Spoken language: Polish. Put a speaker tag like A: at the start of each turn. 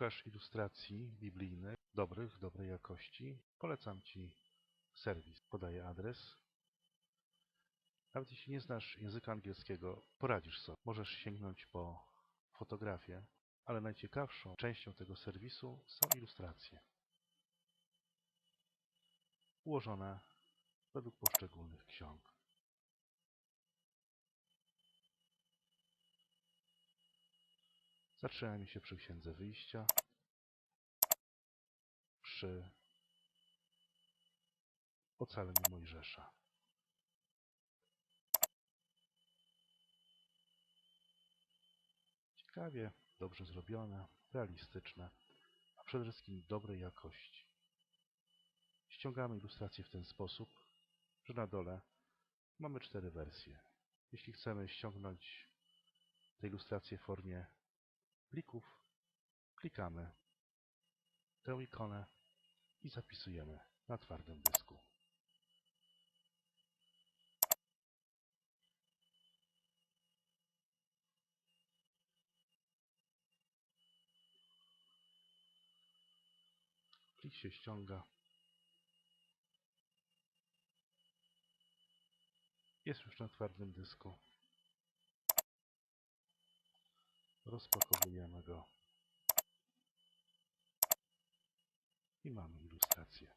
A: szukasz ilustracji biblijnych, dobrych, dobrej jakości, polecam Ci serwis. Podaję adres. Nawet jeśli nie znasz języka angielskiego, poradzisz sobie. Możesz sięgnąć po fotografię, ale najciekawszą częścią tego serwisu są ilustracje. Ułożone według poszczególnych ksiąg. Zatrzymajmy się przy Księdze Wyjścia, przy ocaleniu Mojżesza. Ciekawie, dobrze zrobione, realistyczne, a przede wszystkim dobrej jakości. Ściągamy ilustracje w ten sposób, że na dole mamy cztery wersje. Jeśli chcemy ściągnąć te ilustracje w formie plików, klikamy tę ikonę i zapisujemy na twardym dysku. Plik się ściąga. Jest już na twardym dysku. Rozpakowujemy go. I mamy ilustrację.